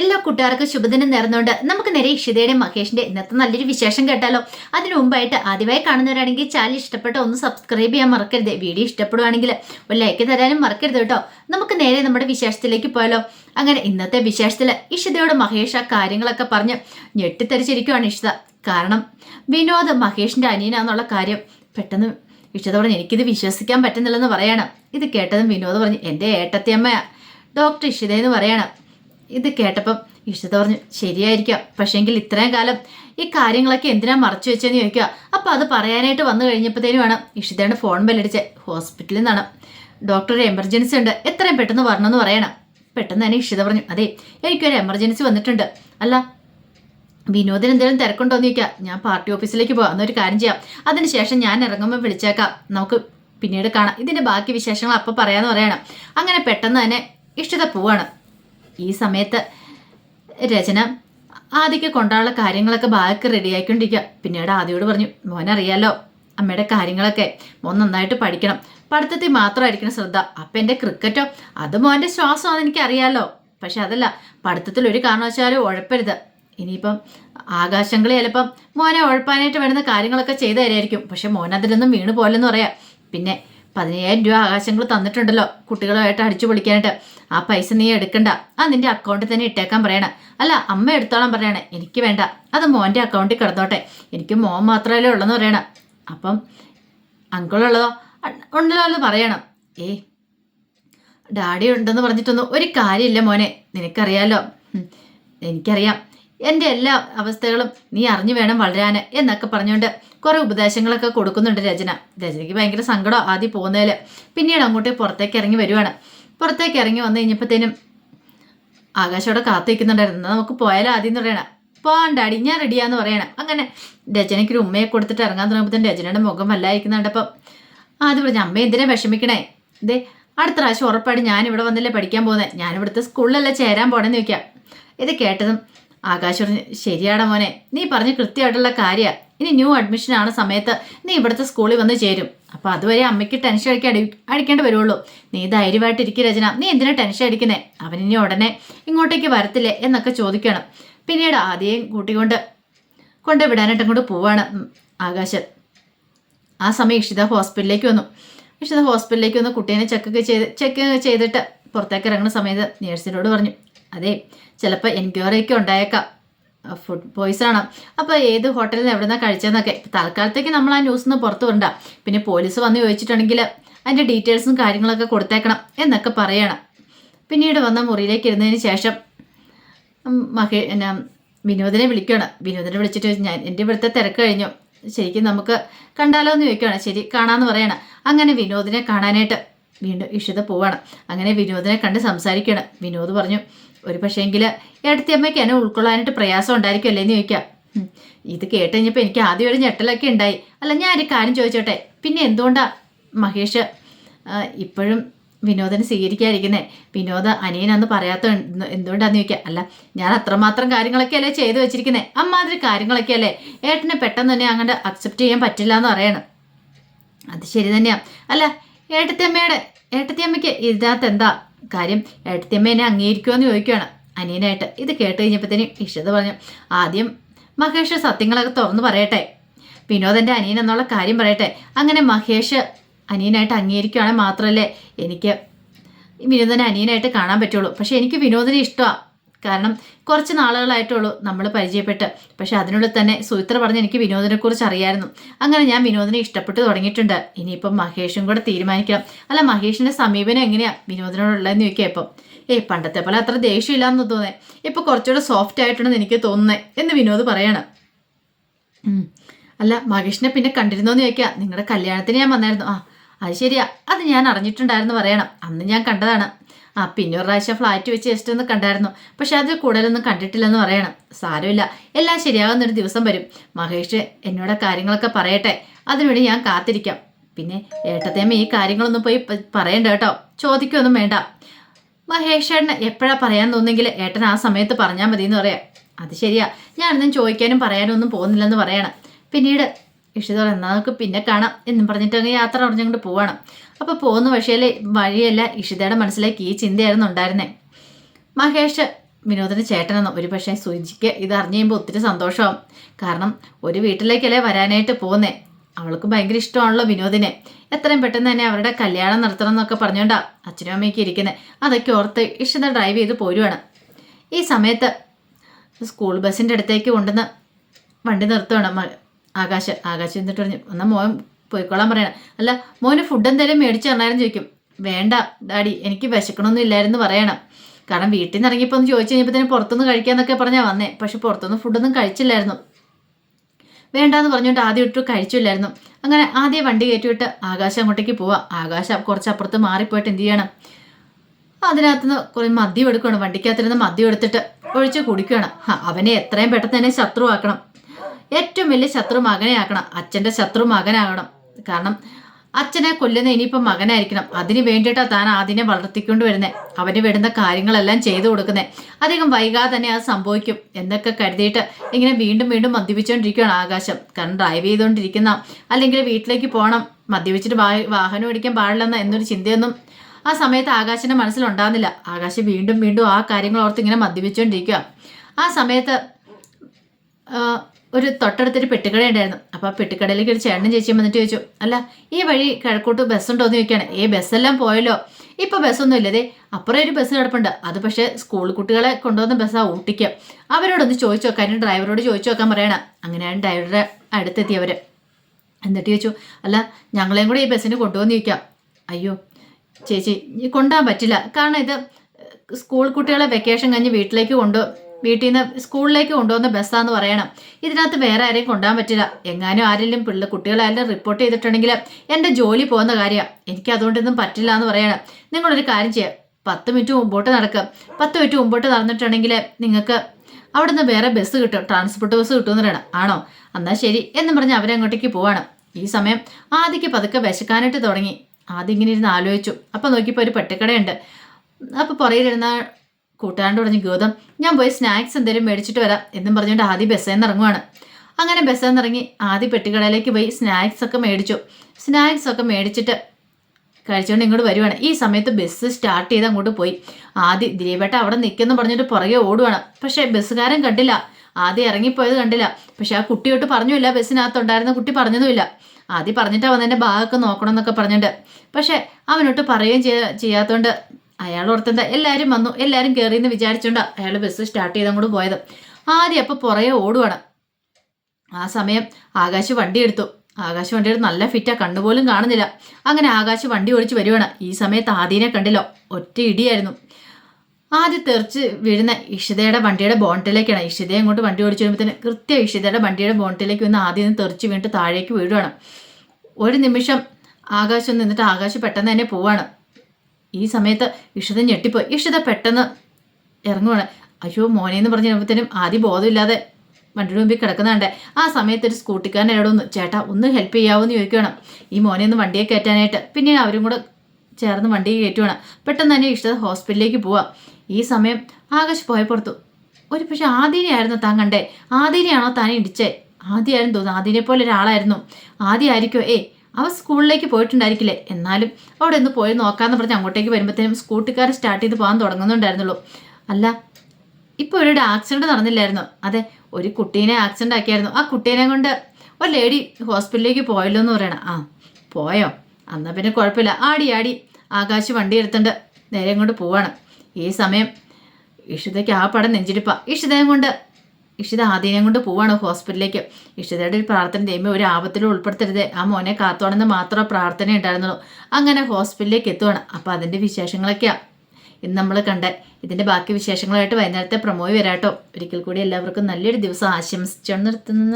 എല്ലാ കൂട്ടുകാർക്കും ശുഭദിനം നേർന്നുകൊണ്ട് നമുക്ക് നേരെ മഹേഷിന്റെ ഇന്നത്തെ നല്ലൊരു വിശേഷം കേട്ടാലോ. അതിനു മുമ്പായിട്ട് ആദ്യമായി കാണുന്നവരാണെങ്കിൽ ചാനൽ ഇഷ്ടപ്പെട്ട ഒന്ന് സബ്സ്ക്രൈബ് ചെയ്യാൻ മറക്കരുത്. വീഡിയോ ഇഷ്ടപ്പെടുവാണെങ്കിൽ ഒരു ലൈക്ക് തരാനും മറക്കരുത് കേട്ടോ. നമുക്ക് നേരെ നമ്മുടെ വിശേഷത്തിലേക്ക് പോയാലോ. അങ്ങനെ ഇന്നത്തെ വിശേഷത്തിൽ ഇഷിതയോട് മഹേഷ് ആ കാര്യങ്ങളൊക്കെ പറഞ്ഞ് ഞെട്ടിത്തരിച്ചിരിക്കുവാണ് ഇഷിത കാരണം വിനോദ് മഹേഷിന്റെ അനിയനാന്നുള്ള കാര്യം പെട്ടെന്ന് ഇഷിത എനിക്കിത് വിശ്വസിക്കാൻ പറ്റുന്നില്ലെന്ന് പറയണം. ഇത് കേട്ടതും വിനോദ് പറഞ്ഞു എന്റെ ഏട്ടത്തിയമ്മയാ. ഡോക്ടർ ഇഷിത എന്ന് പറയണം. ഇത് കേട്ടപ്പം ഇഷിത പറഞ്ഞു ശരിയായിരിക്കാം. പക്ഷേങ്കിൽ ഇത്രയും കാലം ഈ കാര്യങ്ങളൊക്കെ എന്തിനാ മറച്ചു വെച്ചെന്ന് ചോദിക്കുക. അപ്പോൾ അത് പറയാനായിട്ട് വന്നു കഴിഞ്ഞപ്പോഴത്തേനും വേണം ഇഷിതയുടെ ഫോൺ ബെല്ലടിച്ച്. ഹോസ്പിറ്റലിൽ നിന്നാണ്. ഡോക്ടർ എമർജൻസി ഉണ്ട്. എത്രയും പെട്ടെന്ന് വരണമെന്ന് പറയണം. പെട്ടെന്ന് തന്നെ ഇഷിത പറഞ്ഞു അതെ എനിക്കൊരു എമർജൻസി വന്നിട്ടുണ്ട്. അല്ല വിനോദിന് എന്തെങ്കിലും തിരക്കുണ്ടോ എന്ന് ചോദിക്കാം ഞാൻ പാർട്ടി ഓഫീസിലേക്ക് പോകാം എന്നൊരു കാര്യം ചെയ്യാം. അതിനുശേഷം ഞാൻ ഇറങ്ങുമ്പോൾ വിളിച്ചേക്കാം. നമുക്ക് പിന്നീട് കാണാം. ഇതിന്റെ ബാക്കി വിശേഷങ്ങൾ അപ്പം പറയാമെന്ന് പറയണം. അങ്ങനെ പെട്ടെന്ന് തന്നെ ഇഷ്ടത പോവാണ്. ഈ സമയത്ത് രചന ആദ്യമൊക്കെ കൊണ്ടാനുള്ള കാര്യങ്ങളൊക്കെ ബാക്കി റെഡിയായിക്കൊണ്ടിരിക്കുക പിന്നീട് ആദ്യയോട് പറഞ്ഞു മോനറിയാലോ അമ്മയുടെ കാര്യങ്ങളൊക്കെ മോൻ നന്നായിട്ട് പഠിക്കണം. പഠിത്തത്തിൽ മാത്രമായിരിക്കണം ശ്രദ്ധ. അപ്പം എന്റെ ക്രിക്കറ്റോ അത് മോന്റെ ശ്വാസമാണെന്ന് എനിക്കറിയാലോ പക്ഷെ അതല്ല പഠിത്തത്തിൽ ഒരു കാരണവശാലും ഉഴപ്പരുത്. ഇനിയിപ്പം ആകാശങ്ങൾ ചിലപ്പം മോനെ ഉഴപ്പാനായിട്ട് വരുന്ന കാര്യങ്ങളൊക്കെ ചെയ്തു തരായിരിക്കും. പക്ഷെ മോൻ അതിലൊന്നും വീണ് പോലെന്ന് പറയാം. പിന്നെ പതിനയ്യായിരം രൂപ ആകാശങ്ങൾ തന്നിട്ടുണ്ടല്ലോ കുട്ടികളുമായിട്ട് അടിച്ചു പൊളിക്കാനായിട്ട്. ആ പൈസ നീ എടുക്കണ്ട. ആ നിന്റെ അക്കൗണ്ടിൽ തന്നെ ഇട്ടേക്കാൻ പറയണേ. അല്ല അമ്മ എടുത്തോളാൻ പറയണേ. എനിക്ക് വേണ്ട. അത് മോന്റെ അക്കൗണ്ടിൽ കിടന്നോട്ടെ. എനിക്ക് മോൻ മാത്രമല്ലേ ഉള്ളെന്ന് പറയണം. അപ്പം അങ്കിളുള്ളതോ? ഉണ്ടല്ലോ എന്ന് പറയണം. ഏ ഡാഡി ഉണ്ടെന്ന് പറഞ്ഞിട്ടൊന്നും ഒരു കാര്യമില്ല മോനെ. നിനക്കറിയാലോ? എനിക്കറിയാം. എന്റെ എല്ലാ അവസ്ഥകളും നീ അറിഞ്ഞു വേണം വളരാൻ എന്നൊക്കെ പറഞ്ഞുകൊണ്ട് കുറേ ഉപദേശങ്ങളൊക്കെ കൊടുക്കുന്നുണ്ട് രചന. രചനയ്ക്ക് ഭയങ്കര സങ്കടം ആദ്യം പോകുന്നതിൽ പിന്നീട് അങ്ങോട്ടേ പുറത്തേക്ക് ഇറങ്ങി വരുവാണ്. പുറത്തേക്ക് ഇറങ്ങി വന്നു കഴിഞ്ഞപ്പോഴത്തേനും ആകാശോടെ കാത്തു നിൽക്കുന്നുണ്ടായിരുന്നു "എന്നാ നമുക്ക് പോയാലോ ആദ്യം എന്ന് പറയണം. പോകാൻ ഡാഡി ഞാൻ റെഡിയാന്ന് പറയണം. അങ്ങനെ രചനയ്ക്ക് ഒരു ഉമ്മയെ കൊടുത്തിട്ട് ഇറങ്ങാൻ തുടങ്ങുമ്പോഴത്തേനും രചനയുടെ മുഖം വല്ലായിരിക്കുന്നുണ്ടപ്പം ആദ്യം പറഞ്ഞു അമ്മ എന്തിനാ വിഷമിക്കണേ? ഇതേ അടുത്ത പ്രാവശ്യം ഉറപ്പായിട്ട് ഞാൻ ഇവിടെ വന്നില്ലേ പഠിക്കാൻ പോകുന്നത് ഞാൻ ഇവിടുത്തെ സ്കൂളിലല്ലേ ചേരാൻ പോകണമെന്ന് ചോദിക്കാം. ഇത് കേട്ടതും ആകാശ് പറഞ്ഞു ശരിയാടാ മോനെ നീ പറഞ്ഞ കൃത്യമായിട്ടുള്ള കാര്യമാണ് ഇനി ന്യൂ അഡ്മിഷൻ ആണ് സമയത്ത് നീ ഇവിടുത്തെ സ്കൂളിൽ വന്ന് ചേരും. അപ്പോൾ അതുവരെ അമ്മയ്ക്ക് ടെൻഷൻ അടിക്കാൻ അടി അടിക്കേണ്ടി വരുള്ളൂ. നീ ധൈര്യമായിട്ട് ഇരിക്കുക രചന. നീ എന്തിനാ ടെൻഷൻ അടിക്കുന്നേ? അവൻ ഇനി ഉടനെ ഇങ്ങോട്ടേക്ക് വരത്തില്ലേ എന്നൊക്കെ ചോദിക്കണം. പിന്നീട് ആദ്യം കൂട്ടിക്കൊണ്ട് കൊണ്ട് അങ്ങോട്ട് പോവാണ് ആകാശ്. ആ സമയം ഇഷിത ഹോസ്പിറ്റലിലേക്ക് വന്നു. ഇഷിത ഹോസ്പിറ്റലിലേക്ക് വന്ന് കുട്ടീനെ ചെക്കൊക്കെ ചെയ്ത് ചെക്ക് ചെയ്തിട്ട് പുറത്തേക്ക് ഇറങ്ങുന്ന സമയത്ത് നേഴ്സിനോട് പറഞ്ഞു അതെ ചിലപ്പോൾ എൻക്വയറി ഒക്കെ ഉണ്ടായേക്കാം ഫുഡ് പോയിസൺ ആണ്. അപ്പോൾ ഏത് ഹോട്ടലിൽ നിന്ന് എവിടെ നിന്നാണ് കഴിച്ചതെന്നൊക്കെ തൽക്കാലത്തേക്ക് നമ്മൾ ആ ന്യൂസ് നിന്ന് പുറത്ത് വരണ്ട പിന്നെ പോലീസ് വന്ന് ചോദിച്ചിട്ടുണ്ടെങ്കിൽ അതിന്റെ ഡീറ്റെയിൽസും കാര്യങ്ങളൊക്കെ കൊടുത്തേക്കണം എന്നൊക്കെ പറയണം. പിന്നീട് വന്ന മുറിയിലേക്ക് ഇരുന്നതിന് ശേഷം മഹേ എന്നാ വിനോദിനെ വിളിക്കുകയാണ്. വിനോദിനെ വിളിച്ചിട്ട് ഞാൻ എന്റെ ഇവിടുത്തെ തിരക്ക് കഴിഞ്ഞു. ശരിക്കും നമുക്ക് കണ്ടാലോ എന്ന് ചോദിക്കുകയാണ്. ശരി കാണാമെന്ന് പറയണം. അങ്ങനെ വിനോദിനെ കാണാനായിട്ട് വീണ്ടും ഇഷിത പോവാണ്. അങ്ങനെ വിനോദിനെ കണ്ട് സംസാരിക്കുകയാണ്. വിനോദ് പറഞ്ഞു ഒരു പക്ഷേങ്കിൽ ഇടത്തിയമ്മയ്ക്ക് എന്നെ ഉൾക്കൊള്ളാനായിട്ട് പ്രയാസം ഉണ്ടായിരിക്കുമല്ലേ എന്ന് ചോദിക്കാം. ഇത് കേട്ട് കഴിഞ്ഞപ്പോൾ എനിക്ക് ആദ്യം ഒരു ഞെട്ടലൊക്കെ ഉണ്ടായി. അല്ല ഞാൻ ഒരു കാര്യം ചോദിച്ചോട്ടെ? പിന്നെ എന്തുകൊണ്ടാ മഹേഷ് ഇപ്പോഴും വിനോദനെ സ്വീകരിക്കാതിരിക്കുന്നത് വിനോദ അനിയനെന്ന് പറയാത്ത എന്ത് എന്തുകൊണ്ടാന്ന് ചോദിക്കുക അല്ല ഞാൻ അത്രമാത്രം കാര്യങ്ങളൊക്കെ അല്ലേ ചെയ്തു വെച്ചിരിക്കുന്നത് അമ്മാതിരി കാര്യങ്ങളൊക്കെ അല്ലേ ഏട്ടനെ പെട്ടെന്ന് തന്നെ അങ്ങോട്ട് അക്സെപ്റ്റ് ചെയ്യാൻ പറ്റില്ല എന്ന് പറയണം. അത് ശരി തന്നെയാ. അല്ല ഏട്ടത്തിയമ്മയുടെ ഏട്ടത്തിയമ്മയ്ക്ക് ഇതിനകത്ത് എന്താ കാര്യം? ഏട്ടത്തിയമ്മ എന്നെ അംഗീകരിക്കുമെന്ന് ചോദിക്കുകയാണ് അനിയനായിട്ട് ഇത് കേട്ട് കഴിഞ്ഞപ്പോഴത്തേനും ഇഷ്ടത പറഞ്ഞു ആദ്യം മഹേഷ് സത്യങ്ങളൊക്കെ തുറന്ന് പറയട്ടെ. വിനോദന്റെ അനിയൻ എന്നുള്ള കാര്യം പറയട്ടെ. അങ്ങനെ മഹേഷ് അനിയനായിട്ട് അംഗീകരിക്കുകയാണെങ്കിൽ മാത്രമല്ലേ എനിക്ക് വിനോദനെ അനിയനായിട്ട് കാണാൻ പറ്റുള്ളൂ. പക്ഷേ എനിക്ക് വിനോദിനെ ഇഷ്ടമാണ് കാരണം കുറച്ച് നാളുകളായിട്ടുള്ളൂ നമ്മൾ പരിചയപ്പെട്ട്. പക്ഷെ അതിനുള്ളിൽ തന്നെ സുമിത്ര പറഞ്ഞ് എനിക്ക് വിനോദിനെ കുറിച്ച് അറിയായിരുന്നു. അങ്ങനെ ഞാൻ വിനോദിനെ ഇഷ്ടപ്പെട്ട് തുടങ്ങിയിട്ടുണ്ട്. ഇനിയിപ്പം മഹേഷും കൂടെ തീരുമാനിക്കണം. അല്ല മഹേഷിന്റെ സമീപനം എങ്ങനെയാ? വിനോദിനോടുള്ളതെന്ന് ചോദിക്കാം ഇപ്പം. ഏയ് പണ്ടത്തെ പോലെ അത്ര ദേഷ്യമില്ലാന്ന് തോന്നേ ഇപ്പൊ കുറച്ചുകൂടെ സോഫ്റ്റ് ആയിട്ടുണ്ടെന്ന് എനിക്ക് തോന്നുന്നേ എന്ന് വിനോദ് പറയണം. അല്ല മഹേഷിനെ പിന്നെ കണ്ടിരുന്നോന്ന് ചോദിക്കുക നിങ്ങളുടെ കല്യാണത്തിന് ഞാൻ വന്നായിരുന്നു. ആ അത് ശരിയാ. അത് ഞാൻ അറിഞ്ഞിട്ടുണ്ടായിരുന്നു പറയണം. അന്ന് ഞാൻ കണ്ടതാണ്. ആ പിന്നെ ഒരു പ്രാവശ്യം ഫ്ലാറ്റ് വെച്ച് ജസ്റ്റ് ഒന്ന് കണ്ടായിരുന്നു. പക്ഷെ അത് കൂടുതലൊന്നും കണ്ടിട്ടില്ലെന്ന് പറയണം. സാരമില്ല. എല്ലാം ശരിയാകുന്നൊരു ദിവസം വരും. മഹേഷ് എന്നോട് കാര്യങ്ങളൊക്കെ പറയട്ടെ. അതിനുവേണ്ടി ഞാൻ കാത്തിരിക്കാം. പിന്നെ ഏട്ടത്തേമ്മ ഈ കാര്യങ്ങളൊന്നും പോയി പറയണ്ട കേട്ടോ. ചോദിക്കൊന്നും വേണ്ട. മഹേഷേട്ടന് എപ്പോഴാ പറയാൻ തോന്നുന്നെങ്കിൽ ഏട്ടൻ ആ സമയത്ത് പറഞ്ഞാൽ മതി എന്ന് പറയാം. അത് ശരിയാ. ഞാനൊന്നും ചോദിക്കാനും പറയാനും ഒന്നും പോകുന്നില്ലെന്ന് പറയണം. പിന്നീട് ഇഷിത എന്നാൽ നമുക്ക് പിന്നെ കാണാം എന്നും പറഞ്ഞിട്ട് അങ്ങ് യാത്ര പറഞ്ഞുകൊണ്ട് പോവാണ്. അപ്പോൾ പോകുന്ന പക്ഷേ വഴിയല്ല ഇഷിതയുടെ മനസ്സിലേക്ക് ഈ ചിന്തയായിരുന്നു ഉണ്ടായിരുന്നേ. മഹേഷ് വിനോദിന് ചേട്ടനെന്നും ഒരു പക്ഷേ സുജിക്ക് ഇത് അറിഞ്ഞു കഴിയുമ്പോൾ ഒത്തിരി സന്തോഷമാവും. കാരണം ഒരു വീട്ടിലേക്കല്ലേ വരാനായിട്ട് പോകുന്നേ അവൾക്ക് ഭയങ്കര ഇഷ്ടമാണല്ലോ വിനോദിനെ. എത്രയും പെട്ടെന്ന് തന്നെ അവരുടെ കല്യാണം നടത്തണം എന്നൊക്കെ പറഞ്ഞുകൊണ്ടാ അച്ഛനും അമ്മയ്ക്ക് ഇരിക്കുന്നത് അതൊക്കെ ഓർത്ത് ഇഷ്ടം ഡ്രൈവ് ചെയ്ത് പോരുവാണ്. ഈ സമയത്ത് സ്കൂൾ ബസ്സിന്റെ അടുത്തേക്ക് കൊണ്ടുവന്ന് വണ്ടി നിർത്തുവാണ് ആകാശ് ആകാശ് എന്നിട്ട് പറഞ്ഞു എന്നാൽ മോൻ പോയിക്കോളാൻ പറയണം. അല്ല മോന് ഫുഡ് എന്തെങ്കിലും മേടിച്ച് തന്നാലും ചോദിക്കും. വേണ്ട ഡാഡി എനിക്ക് വിശക്കണമൊന്നും ഇല്ലായിരുന്നു പറയണം. കാരണം വീട്ടിൽ നിന്ന് ഇറങ്ങിയപ്പോൾ ഒന്ന് ചോദിച്ചു കഴിഞ്ഞപ്പോൾ തന്നെ പുറത്തുനിന്ന് കഴിക്കാന്നൊക്കെ പറഞ്ഞാൽ വന്നേ. പക്ഷെ പുറത്തുനിന്ന് ഫുഡൊന്നും കഴിച്ചില്ലായിരുന്നു. വേണ്ടാന്ന് പറഞ്ഞുകൊണ്ട് ആദ്യം ഇട്ടു കഴിച്ചില്ലായിരുന്നു. അങ്ങനെ ആദ്യം വണ്ടി കയറ്റിവിട്ട് ആകാശം അങ്ങോട്ടേക്ക് പോവാം. ആകാശം കുറച്ച് അപ്പുറത്ത് മാറിപ്പോയിട്ട് എന്ത് ചെയ്യണം? അതിനകത്തുനിന്ന് കുറേ മദ്യം എടുക്കണം വണ്ടിക്കകത്തിരുന്ന് മദ്യം എടുത്തിട്ട് ഒഴിച്ച് കുടിക്കുകയാണ് അവനെ എത്രയും പെട്ടെന്ന് തന്നെ ശത്രുവാക്കണം. ഏറ്റവും വലിയ ശത്രു മകനെ ആക്കണം അച്ഛന്റെ ശത്രു മകനാകണം. കാരണം അച്ഛനെ കൊല്ലുന്ന ഇനിയിപ്പം മകനായിരിക്കണം. അതിന് വേണ്ടിയിട്ടാണ് താൻ ആദ്യനെ വളർത്തിക്കൊണ്ട് വരുന്നത് അവന് വേണ്ടുന്ന കാര്യങ്ങളെല്ലാം ചെയ്തു കൊടുക്കുന്നത് അധികം വൈകാതെ തന്നെ അത് സംഭവിക്കും എന്നൊക്കെ കരുതിയിട്ട് ഇങ്ങനെ വീണ്ടും വീണ്ടും മദ്യപിച്ചുകൊണ്ടിരിക്കുകയാണ് ആകാശം. കാരണം ഡ്രൈവ് ചെയ്തുകൊണ്ടിരിക്കുന്ന അല്ലെങ്കിൽ വീട്ടിലേക്ക് പോകണം മദ്യപിച്ചിട്ട് വാഹനം ഓടിക്കാൻ പാടില്ലെന്ന എന്നൊരു ചിന്തയൊന്നും ആ സമയത്ത് ആകാശിന്റെ മനസ്സിലുണ്ടാകുന്നില്ല. ആകാശം വീണ്ടും വീണ്ടും ആ കാര്യങ്ങൾ ഓർത്ത് ഇങ്ങനെ മദ്യപിച്ചുകൊണ്ടിരിക്കുക ആ സമയത്ത് ഒരു തൊട്ടടുത്തൊരു പെട്ടിക്കട ഉണ്ടായിരുന്നു. അപ്പോൾ ആ പെട്ടിക്കടയിലേക്ക് ഒരു ചേട്ടനും ചേച്ചിയും വന്നിട്ട് ചോദിച്ചു അല്ല ഈ വഴി കിഴക്കോട്ട് ബസ്സുണ്ടോ എന്ന് ചോദിക്കുകയാണ്. ഏ ബസ്സെല്ലാം പോയല്ലോ. ഇപ്പോൾ ബസ്സൊന്നും ഇല്ലതേ അപ്പുറം ഒരു ബസ് കിടപ്പുണ്ട്. അത് പക്ഷേ സ്കൂൾ കുട്ടികളെ കൊണ്ടുവന്ന ബസ്സാണ് ഊട്ടിക്ക്. അവരോടൊന്ന് ചോദിച്ചു നോക്കാൻ ഡ്രൈവറോട് ചോദിച്ചു നോക്കാൻ പറയണം. അങ്ങനെയാണ് ഡ്രൈവറുടെ അടുത്തെത്തിയവർ എന്നിട്ട് ചോദിച്ചു അല്ല ഞങ്ങളെയും കൂടെ ഈ ബസ്സിന് കൊണ്ടുവന്ന് ചോദിക്കാം. അയ്യോ ചേച്ചി കൊണ്ടുപോകാൻ പറ്റില്ല. കാരണം ഇത് സ്കൂൾ കുട്ടികളെ വെക്കേഷൻ കഴിഞ്ഞ് വീട്ടിലേക്ക് കൊണ്ടു വീട്ടിൽ നിന്ന് സ്കൂളിലേക്ക് കൊണ്ടുവന്ന ബസ്സാന്ന് പറയണം. ഇതിനകത്ത് വേറെ ആരെയും കൊണ്ടുപോകാൻ പറ്റില്ല. എങ്ങാനും ആരെങ്കിലും പിള്ള കുട്ടികളായാലും റിപ്പോർട്ട് ചെയ്തിട്ടുണ്ടെങ്കിൽ എന്റെ ജോലി പോകുന്ന കാര്യമാണ് എനിക്ക് അതുകൊണ്ടൊന്നും പറ്റില്ല എന്ന് പറയണം. നിങ്ങളൊരു കാര്യം ചെയ്യുക പത്ത് മിനിറ്റ് മുമ്പോട്ട് നടക്കുക പത്ത് മിനിറ്റ് മുമ്പോട്ട് നടന്നിട്ടുണ്ടെങ്കിൽ നിങ്ങൾക്ക് അവിടെ നിന്ന് വേറെ ബസ് കിട്ടും. ട്രാൻസ്പോർട്ട് ബസ് കിട്ടുമെന്ന് പറയണം. ആണോ? എന്നാൽ ശരി. എന്ന് പറഞ്ഞ് അവരങ്ങോട്ടേക്ക് പോവാണ്. ഈ സമയം ആദ്യക്ക് പതുക്കെ വിശക്കാനായിട്ട് തുടങ്ങി. ആദ്യം ഇങ്ങനെ ഇരുന്ന് ആലോചിച്ചു. അപ്പം നോക്കിയപ്പോൾ ഒരു പെട്ടിക്കടയുണ്ട്. അപ്പോൾ പുറകിലിരുന്ന കൂട്ടുകാരന്റെ പറഞ്ഞ് ഗൗതം ഞാൻ പോയി സ്നാക്സ് എന്തെങ്കിലും മേടിച്ചിട്ട് വരാം എന്നും പറഞ്ഞുകൊണ്ട് ആദ്യം ബസ്സിൽ നിന്ന് ഇറങ്ങുവാണ്. അങ്ങനെ ബസ്സിൽ നിന്ന് ഇറങ്ങി ആദ്യ പെട്ടിക്കടയിലേക്ക് പോയി സ്നാക്സ് ഒക്കെ മേടിച്ചു. സ്നാക്സ് ഒക്കെ മേടിച്ചിട്ട് കഴിച്ചുകൊണ്ട് ഇങ്ങോട്ട് വരുവാണ്. ഈ സമയത്ത് ബസ് സ്റ്റാർട്ട് ചെയ്ത് അങ്ങോട്ട് പോയി. ആദ്യം ദിലീപേട്ട അവിടെ നിൽക്കുന്നു പറഞ്ഞിട്ട് പുറകെ ഓടുവാണ്. പക്ഷേ ബസ്സുകാരൻ കണ്ടില്ല. ആദ്യം ഇറങ്ങിപ്പോയത് കണ്ടില്ല. പക്ഷെ ആ കുട്ടിയോട്ട് പറഞ്ഞില്ല ബസ്സിനകത്തുണ്ടായിരുന്ന കുട്ടി പറഞ്ഞതുമില്ല. ആദ്യം പറഞ്ഞിട്ട് അവൻ എന്റെ ഭാഗമൊക്കെ നോക്കണം എന്നൊക്കെ പറഞ്ഞിട്ട് പക്ഷേ അവനൊട്ട് പറയുകയും ചെയ്യ ചെയ്യാത്തതുകൊണ്ട് അയാൾ ഓർത്തെന്താ എല്ലാവരും വന്നു. എല്ലാവരും എന്ന് വിചാരിച്ചുകൊണ്ട് അയാൾ ബസ് സ്റ്റാർട്ട് ചെയ്ത് അങ്ങോട്ട് പോയത്. ആദ്യം അപ്പോൾ പുറകെ ഓടുവാണ്. ആ സമയം ആകാശ് വണ്ടി എടുത്തു. ആകാശ് വണ്ടി എടുത്ത് നല്ല ഫിറ്റാ കണ്ണുപോലും കാണുന്നില്ല. അങ്ങനെ ആകാശ് വണ്ടി ഓടിച്ച് വരുവാണ്. ഈ സമയത്ത് ആദ്യനെ കണ്ടില്ല. ഒറ്റ ഇടിയായിരുന്നു. ആദ്യം തെറിച്ച് വീഴുന്ന ഇഷിതയുടെ വണ്ടിയുടെ ബോണ്ടിലേക്കാണ് ഇഷിതയെ അങ്ങോട്ട് വണ്ടി ഓടിച്ചു വരുമ്പോഴത്തേന് കൃത്യം ഇഷിതയുടെ വണ്ടിയുടെ ബോണ്ടിലേക്ക് വന്ന് ആദ്യം തെറിച്ച് വീണിട്ട് താഴേക്ക് വീഴുവാണ്. ഒരു നിമിഷം ആകാശം നിന്നിട്ട് ആകാശ് പെട്ടെന്ന് തന്നെ പോവാണ്. ഈ സമയത്ത് ഇഷിത ഞെട്ടിപ്പോയി. ഇഷിത പെട്ടെന്ന് ഇറങ്ങുവാണ്. അയ്യോ മോനെ എന്ന് പറഞ്ഞ് കഴിയുമ്പോഴത്തേനും ആദ്യം ബോധമില്ലാതെ വണ്ടിയുടെ മുമ്പിൽ കിടക്കുന്നുണ്ട് ആ സമയത്ത് ഒരു സ്കൂട്ടിക്കാരൻ എന്നോട് ഒന്ന് ചേട്ടാ ഒന്ന് ഹെൽപ്പ് ചെയ്യാവോ എന്ന് ചോദിക്കുകയാണ് ഈ മോനെ ഒന്ന് വണ്ടിയെ കയറ്റാനായിട്ട്. പിന്നെ അവരും കൂടെ ചേർന്ന് വണ്ടിയെ കയറ്റുവാണ്. പെട്ടെന്ന് തന്നെ ഇഷ്ടത ഹോസ്പിറ്റലിലേക്ക് പോവാം. ഈ സമയം ആകാശ് പോയപ്പുറത്തു. ഒരു പക്ഷേ ആദിനെയായിരുന്നു താൻ കണ്ടേ. ആദിനെയാണോ താൻ ഇടിച്ചേ? ആദ്യമായിരുന്നു തോന്നുന്നു. ആദിനെ പോലെ ഒരാളായിരുന്നു ആദ്യമായിരിക്കോ ഏ അവൻ സ്കൂളിലേക്ക് പോയിട്ടുണ്ടായിരിക്കില്ലേ? എന്നാലും അവിടെ ഒന്ന് പോയി നോക്കാന്ന് പറഞ്ഞ് അങ്ങോട്ടേക്ക് വരുമ്പോഴത്തേനും സ്കൂട്ടിക്കാർ സ്റ്റാർട്ട് ചെയ്ത് പോകാൻ തുടങ്ങുന്നുണ്ടായിരുന്നുള്ളൂ. അല്ല ഇപ്പോൾ ഒരു ആക്സിഡന്റ് നടന്നില്ലായിരുന്നു? അതെ ഒരു കുട്ടീനെ ആക്സിഡന്റ് ആക്കിയായിരുന്നു. ആ കുട്ടീനെ കൊണ്ട് ഒരു ലേഡി ഹോസ്പിറ്റലിലേക്ക് പോയല്ലോ എന്ന് പറയണം. ആ പോയോ? എന്നാൽ പിന്നെ കുഴപ്പമില്ല. ആടി ആടി ആകാശ് വണ്ടി എടുത്തുണ്ട് നേരെ അങ്ങോട്ട് പോവാണ്. ഈ സമയം ഇഷിതയ്ക്ക് ആ പടം നെഞ്ചിടിപ്പ. ഇഷിതയും കൊണ്ട് ഇഷിത ആദീനം കൊണ്ട് പോവാണ് ഹോസ്പിറ്റലിലേക്ക്. ഇഷിതയുടെ ഒരു പ്രാർത്ഥന ദൈവം ഒരു ആപത്തിൽ ഉൾപ്പെടുത്തരുത്. ആ മോനെ കാത്തോണെന്ന് മാത്രം പ്രാർത്ഥന ഉണ്ടായിരുന്നുള്ളൂ. അങ്ങനെ ഹോസ്പിറ്റലിലേക്ക് എത്തുവാണ്. അപ്പോൾ അതിന്റെ വിശേഷങ്ങളൊക്കെയാണ് ഇന്ന് നമ്മൾ കണ്ട ഇതിന്റെ ബാക്കി വിശേഷങ്ങളായിട്ട് വൈകുന്നേരത്തെ പ്രമോയി വരാട്ടോ. ഒരിക്കൽ കൂടി എല്ലാവർക്കും നല്ലൊരു ദിവസം ആശംസിച്ചു നിർത്തുന്നു.